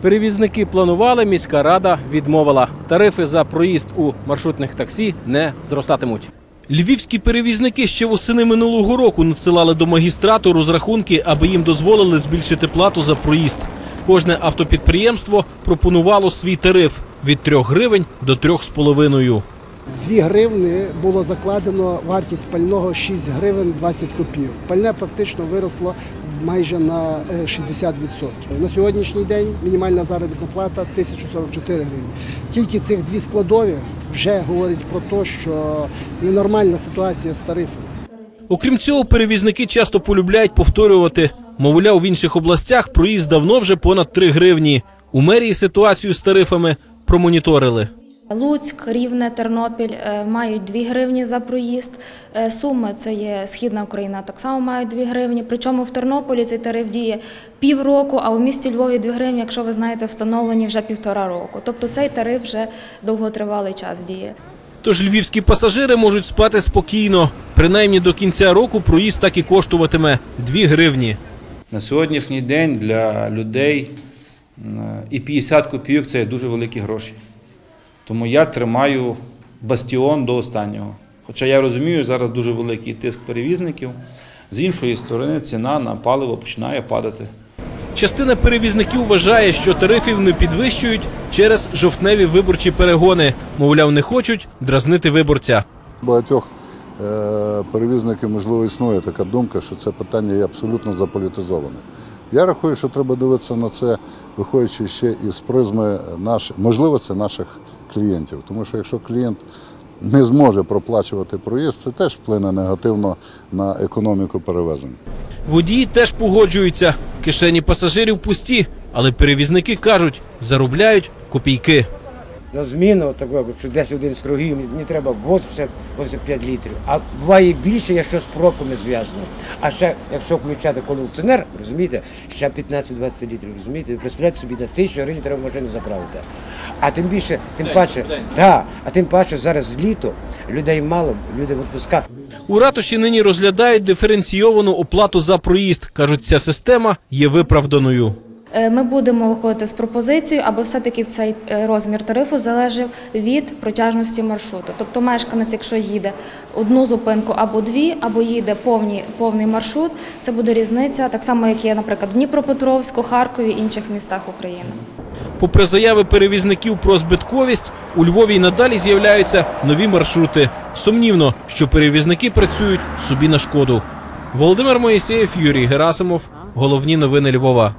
Перевізники планували, міська рада відмовила. Тарифи за проїзд у маршрутних таксі не зростатимуть. Львівські перевізники ще восени минулого року надсилали до магістрату розрахунки, аби їм дозволили збільшити плату за проїзд. Кожне автопідприємство пропонувало свій тариф від 3 гривень до 3,5. 2 гривни було закладено вартість пального 6 гривень 20 копійок. Пальне практично виросло майже на е, 60%. На сьогоднішній день мінімальна заробітна плата 1044 гривні. Тільки цих дві складові вже говорять про те, що ненормальна ситуація з тарифами. Окрім цього, перевізники часто полюбляють повторювати. Мовляв, в інших областях проїзд давно вже понад 3 гривні. У мерії ситуацію з тарифами промоніторили. Луцьк, Рівне, Тернопіль е, мають 2 гривні за проїзд. Е, Суми, це є Східна Україна, так само мають 2 гривні. Причому в Тернополі цей тариф діє півроку, а у місті Львові 2 гривні, якщо ви знаєте, встановлені вже півтора року. Тобто цей тариф вже довготривалий час діє. Тож львівські пасажири можуть спати спокійно. Принаймні до кінця року проїзд так і коштуватиме 2 гривні. На сьогоднішній день для людей і 50 копійок це дуже великі гроші. Тому я тримаю бастіон до останнього. Хоча я розумію, зараз дуже великий тиск перевізників. З іншої сторони, ціна на паливо починає падати. Частина перевізників вважає, що тарифів не підвищують через жовтневі виборчі перегони. Мовляв, не хочуть дразнити виборця. багатьох е, перевізників, можливо, існує така думка, що це питання є абсолютно заполітизоване. Я рахую, що треба дивитися на це, виходячи ще із призми наших можливостей наших клієнтів. Тому що якщо клієнт не зможе проплачувати проїзд, це теж вплине негативно на економіку перевезень. Водії теж погоджуються. Кишені пасажирів пусті, але перевізники кажуть, заробляють копійки. На зміну, такого, якщо 10 один з кругів, мені, треба 80-85 літрів. А буває більше, якщо з пробками зв'язано. А ще, якщо включати кондиціонер, розумієте, ще 15-20 літрів, розумієте, представляєте собі, на тисячу гривень треба машину заправити. А тим більше, тим паче, да, а тим паче зараз літо, людей мало, люди в відпусках. У ратуші нині розглядають диференційовану оплату за проїзд. кажуть, ця система є виправданою. Е, Ми будемо виходити з пропозицією, аби все-таки цей е, розмір тарифу залежав від протяжності маршруту. Тобто мешканець, якщо їде одну зупинку або дві, або їде повні, повний маршрут, це буде різниця, так само, як є, наприклад, в Дніпропетровську, Харкові інших містах України. Попри заяви перевізників про збитковість, у Львові й надалі з'являються нові маршрути. Сумнівно, що перевізники працюють собі на шкоду. Володимир Моїсеєв, Юрій Герасимов. Головні новини Львова.